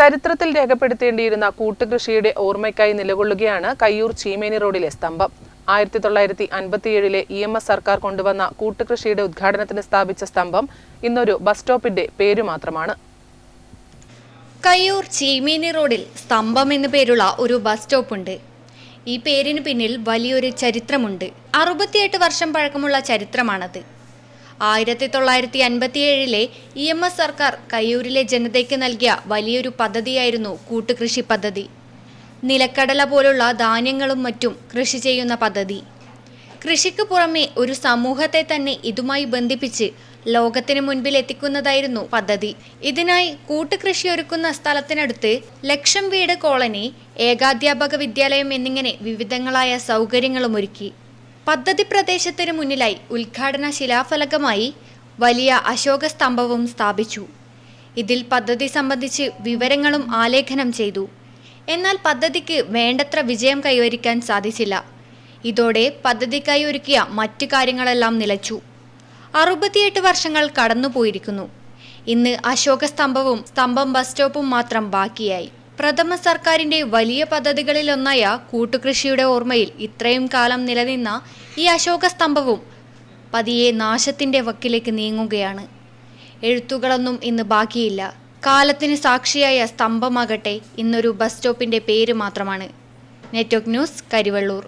ചരിത്രത്തിൽ രേഖപ്പെടുത്തേണ്ടിയിരുന്ന കൂട്ടുകൃഷിയുടെ ഓർമ്മയ്ക്കായി നിലകൊള്ളുകയാണ് കയ്യൂർ ചീമേനി റോഡിലെ സ്തംഭം. ആയിരത്തി തൊള്ളായിരത്തി അൻപത്തിയേഴിലെ ഇ എം എസ് സർക്കാർ കൊണ്ടുവന്ന കൂട്ടുകൃഷിയുടെ ഉദ്ഘാടനത്തിന് സ്ഥാപിച്ച സ്തംഭം ഇന്നൊരു ബസ് സ്റ്റോപ്പിന്റെ പേരു മാത്രമാണ്. കയ്യൂർ ചീമേനി റോഡിൽ സ്തംഭം എന്നു പേരുള്ള ഒരു ബസ് സ്റ്റോപ്പുണ്ട്. ഈ പേരിന് പിന്നിൽ വലിയൊരു ചരിത്രമുണ്ട്. അറുപത്തിയെട്ട് വർഷം പഴക്കമുള്ള ചരിത്രമാണത്. ആയിരത്തി തൊള്ളായിരത്തി അൻപത്തിയേഴിലെ ഇ എം എസ് സർക്കാർ കയ്യൂരിലെ ജനതയ്ക്ക് നൽകിയ വലിയൊരു പദ്ധതിയായിരുന്നു കൂട്ടുകൃഷി പദ്ധതി. നിലക്കടല പോലുള്ള ധാന്യങ്ങളും മറ്റും കൃഷി ചെയ്യുന്ന പദ്ധതി. കൃഷിക്ക് പുറമെ ഒരു സമൂഹത്തെ തന്നെ ഇതുമായി ബന്ധിപ്പിച്ച് ലോകത്തിന് മുൻപിൽ എത്തിക്കുന്നതായിരുന്നു പദ്ധതി. ഇതിനായി കൂട്ടുകൃഷി ഒരുക്കുന്ന സ്ഥലത്തിനടുത്ത് ലക്ഷം വീട് കോളനി ഏകാധ്യാപക വിദ്യാലയം എന്നിങ്ങനെ വിവിധങ്ങളായ സൗകര്യങ്ങളും ഒരുക്കി. പദ്ധതി പ്രദേശത്തിന് മുന്നിലായി ഉദ്ഘാടന ശിലാഫലകമായി വലിയ അശോക സ്തംഭവും സ്ഥാപിച്ചു. ഇതിൽ പദ്ധതി സംബന്ധിച്ച് വിവരങ്ങളും ആലേഖനം ചെയ്തു. എന്നാൽ പദ്ധതിക്ക് വേണ്ടത്ര വിജയം കൈവരിക്കാൻ സാധിച്ചില്ല. ഇതോടെ പദ്ധതിക്കായി ഒരുക്കിയ മറ്റു കാര്യങ്ങളെല്ലാം നിലച്ചു. അറുപത്തിയെട്ട് വർഷങ്ങൾ കടന്നുപോയിരിക്കുന്നു. ഇന്ന് അശോക സ്തംഭവും സ്തംഭം ബസ് സ്റ്റോപ്പും മാത്രം ബാക്കിയായി. പ്രഥമ സർക്കാരിന്റെ വലിയ പദ്ധതികളിലൊന്നായ കൂട്ടുകൃഷിയുടെ ഓർമ്മയിൽ ഇത്രയും കാലം നിലനിന്ന ഈ അശോക സ്തംഭവും പതിയെ നാശത്തിന്റെ വക്കിലേക്ക് നീങ്ങുകയാണ്. എഴുത്തുകളൊന്നും ഇന്ന് ബാക്കിയില്ല. കാലത്തിന് സാക്ഷിയായ സ്തംഭമാകട്ടെ ഇന്നൊരു ബസ് സ്റ്റോപ്പിന്റെ പേര് മാത്രമാണ്. Network news Karivellur.